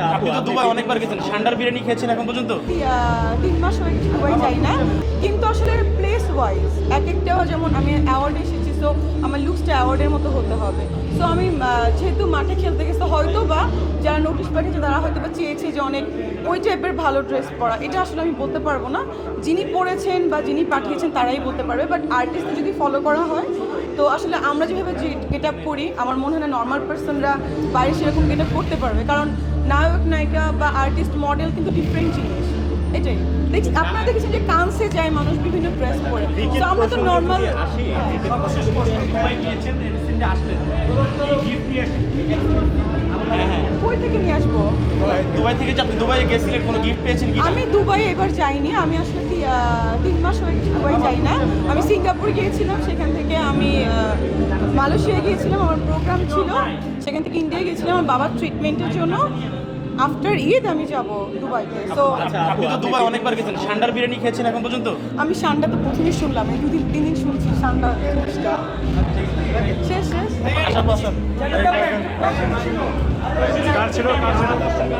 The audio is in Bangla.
আচ্ছা আপনি তো দুবাই অনেকবার গেছেন। সান্ডার বিরিয়ানি খেয়েছেন এখন পর্যন্ত? তিন মাস হয়ে গেছে দুবাই যাই না। কিন্তু আসলে প্লেস ওয়াইজ এক একটাও যেমন আমি অ্যাওয়ার্ড এসেছি সো আমার লুকসটা অ্যাওয়ার্ডের মতো হতে হবে। সো আমি যেহেতু মাঠে খেলতে গেছে হয়তো বা যারা নোটিশ পাঠিয়েছে, তারা হয়তো বা চেয়েছে যে অনেক ওই টাইপের ভালো ড্রেস পরা। এটা আসলে আমি বলতে পারব না। যিনি পরেছেন বা যিনি পাঠিয়েছেন, তারাই বলতে পারবে। বাট আর্টিস্ট যদি ফলো করা হয়, তো আসলে আমরা যেভাবে গেট আপ করি, আমার মনে হয় না নর্মাল পার্সনরা বাইরে সেরকম গেট আপ করতে পারবে। কারণ নায়ক নায়িকা বা আর্টিস্ট মডেল কিন্তু ডিফারেন্ট জিনিস। এটাই। দেখছি আপনারা দেখেছেন যে কানসে যায় মানুষ বিভিন্ন ড্রেস পরে। তো আমরা তো নর্মাল হ্যাঁ হ্যাঁ। কই থেকে নিয়ে আসব? দুবাই থেকে আপনি দুবাই গেছিলেন কোনো গিফট পেয়েছেন আমি দুবাই এবার যাইনি। আমি আসলে তিন মাস হয়ে গেছে দুবাই যাই না। আমি সিঙ্গাপুর গিয়েছিলাম সেখান থেকে আমি মালয়েশিয়া গিয়েছিলাম আমার প্রোগ্রাম ছিল। সেখান থেকে ইন্ডিয়া গেছিলাম আমার বাবার ট্রিটমেন্টের জন্য। আফটার ঈদ আমি যাব দুবাইতে। তো আচ্ছা আপনি তো দুবাই অনেকবার গেছেন। সান্ডার বিরিয়ানি খেয়েছেন এখন পর্যন্ত? আমি সান্ডা তো প্রথমে শুনলাম এই দুদিন তিন দিন শুনছি সান্ডা শেষ শেষ। আশা পাচ্ছেন কার ছিল কার ছিল?